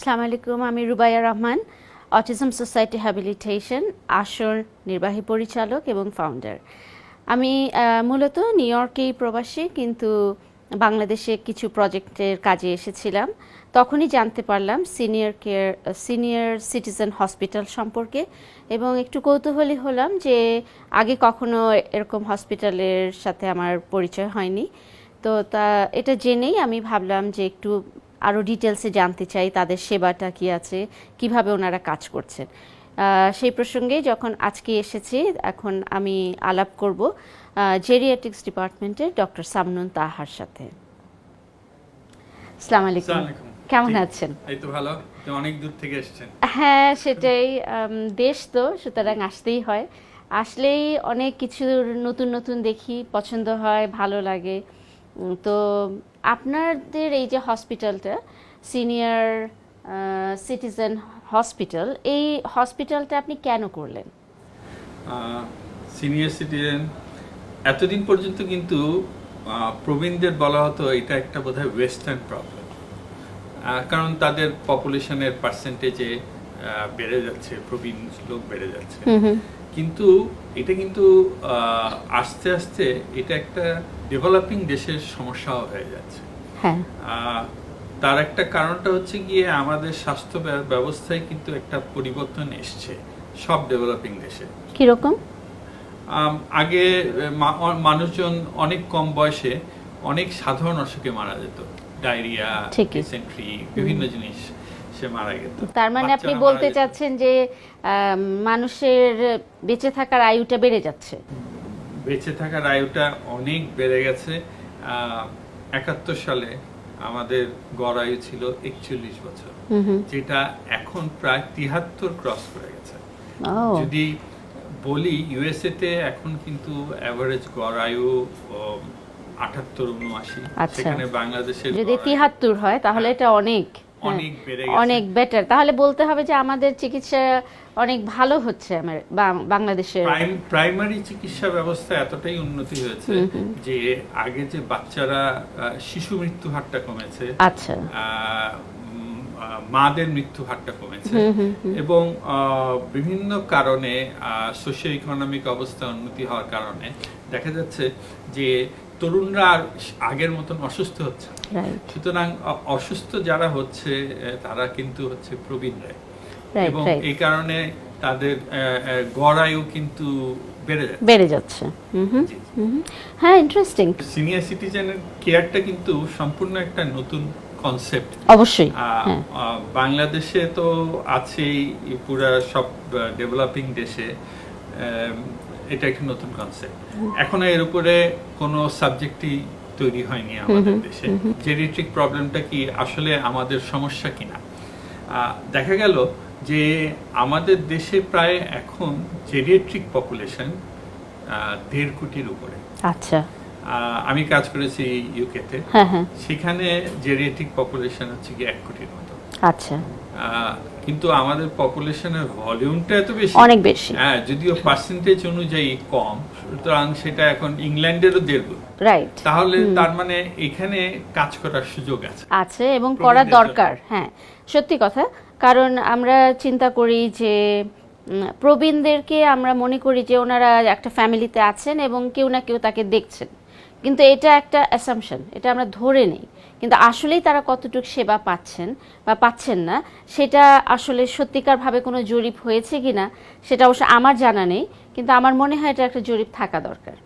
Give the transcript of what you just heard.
আসসালামু আলাইকুম, আমি Rubaiya Rahman autism society habilitation আসর নির্বাহী পরিচালক এবং ফাউন্ডার আমি মূলত নিউ ইয়র্কেই প্রবাসী, কিন্তু বাংলাদেশে কিছু প্রজেক্টের কাজে এসেছিলাম। তখনই জানতে পারলাম senior care senior citizen hospital সম্পর্কে এবং একটু কৌতূহলী হলাম যে আগে কখনো এরকম হসপিটালের সাথে আমার পরিচয় হয়নি। তো তা, এটা জেনেই আমি ভাবলাম যে একটু আরও ডিটেলসে জানতে চাই তাদের সেবাটা কি আছে কীভাবে ওনারা কাজ করছেন। সেই প্রসঙ্গে যখন আজকে এসেছি এখন আমি আলাপ করব জেরিয়াটিক্স ডিপার্টমেন্টের ডক্টর সামনুন তাহার সাথে। আসসালামু আলাইকুম। কেমন আছেন? এই তো ভালো। তো অনেক দূর থেকে এসেছেন। হ্যাঁ সেটাই দেশ তো সুতরাং আসতেই হয়। আসলেই অনেক কিছু নতুন নতুন দেখি পছন্দ হয় ভালো লাগে। তো আপনাদের এই যে হসপিটালটা, সিনিয়র সিটিজেন হসপিটাল, এই হসপিটালটা আপনি কেন করলেন? সিনিয়র সিটিজেন, এতদিন পর্যন্ত কিন্তু প্রবীণদের বলা হতো এটা একটা বোধহয় ওয়েস্টার্ন প্রবলেম। কারণ তাদের পপুলেশনের পার্সেন্টেজে বেড়ে যাচ্ছে প্রবীণ লোক বেড়ে যাচ্ছে। কিন্তু এটা কিন্তু আস্তে আস্তে এটা একটা ডেভেলপিং দেশের সমস্যাও হয়ে যাচ্ছে। হ্যাঁ। তার একটা কারণটা হচ্ছে গিয়ে আমাদের স্বাস্থ্য ব্যবস্থায় কিন্তু একটা পরিবর্তন এসছে সব ডেভেলপিং দেশে। কীরকম? আগে মানুষজন অনেক কম বয়সে অনেক সাধারণ অসুখে মারা যেত। ডায়রিয়া ডিসেন্ট্রি বিভিন্ন জিনিস। সে মারা তার মানে আপনি বলতে চাচ্ছেন যে মানুষের বেঁচে থাকার আয়ুটা বেড়ে যাচ্ছে। বেঁচে থাকার আয়ুটা অনেক বেড়ে গেছে। একাত্তর সালে আমাদের গড় আয়ু ছিল একচল্লিশ বছর। যেটা এখন প্রায় তিহাত্তর ক্রস করে গেছে। যদি বলি ইউএসএ তে এখন কিন্তু অ্যাভারেজ গড় আয়ু আটাত্তর উনআশি। আচ্ছা। সেখানে বাংলাদেশের যদি তিহাত্তর হয় তাহলে এটা অনেক। হ্যাঁ, অনেক বেড়ে গেছে। অনেক বেটার তাহলে বলতে হবে যে আমাদের চিকিৎসা অনেক ভালো হচ্ছে আমার বাংলাদেশের। প্রাইমারি চিকিৎসা ব্যবস্থা এতটাই উন্নতি হয়েছে যে আগে যে বাচ্চারা শিশু মৃত্যু হারটা কমেছে আচ্ছা। মাদের মৃত্যু হারটা কমেছে এবং বিভিন্ন কারণে সোশিও ইকোনমিক অবস্থা উন্নতি হওয়ার কারণে দেখা যাচ্ছে যে তরুণরা আর আগের মতন অসুস্থ হচ্ছে সুতরাং অসুস্থ যারা হচ্ছে তারা কিন্তু হচ্ছে প্রবীণরা এবং এই কারণে তাদের আহ, আহ, গড় আয়ু কিন্তু বেড়ে যাচ্ছে। হ্যাঁ ইন্টারেস্টিং সিনিয়র সিটিজেনের কেয়ারটা কিন্তু সম্পূর্ণ একটা নতুন কনসেপ্ট অবশ্যই হ্যাঁ। বাংলাদেশে তো আছেই পুরা সব ডেভেলপিং দেশে। এটা একটা নতুন কনসেপ্ট এখনও এর উপরে কোনো সাবজেক্টই তৈরি হয়নি আমাদের দেশে। জেরিট্রিক প্রবলেমটা কি? আসলে আমাদের সমস্যা কিনা? দেখা গেল যে আমাদের দেশে প্রায় এখন জেরিয়াট্রিক পপুলেশন দেড় কোটির উপরে। আচ্ছা। আমি কাজ করেছি ইউকেতে হ্যাঁ হ্যাঁ। সেখানে জেরিয়াট্রিক পপুলেশন হচ্ছে কি এক কোটির মতো। আচ্ছা। কিন্তু আমাদের পপুলেশনের ভলিউমটা এত বেশি। অনেক বেশি। হ্যাঁ যদিও পার্সেন্টেজ অনুযায়ী কম সুতরাং সেটা এখন ইংল্যান্ডেরও দেড় গুণ। রাইট তাহলে তার মানে এখানে কাজ করার সুযোগ আছে। আছে এবং করা দরকার হ্যাঁ। সত্যি কথা কারণ আমরা চিন্তা করি যে প্রবীণদেরকে আমরা মনে করি যে ওনারা একটা ফ্যামিলিতে আছেন এবং কেউ না কেউ তাকে দেখছেন। কিন্তু এটা একটা অ্যাসামশন এটা আমরা ধরে নেই। কিন্তু আসলেই তারা কতটুকু সেবা পাচ্ছেন বা পাচ্ছেন না, সেটা আসলে সত্যিকারভাবে কোনো জরিপ হয়েছে কি না সেটা অবশ্য আমার জানা নেই, কিন্তু আমার মনে হয় এটা একটা জরিপ থাকা দরকার।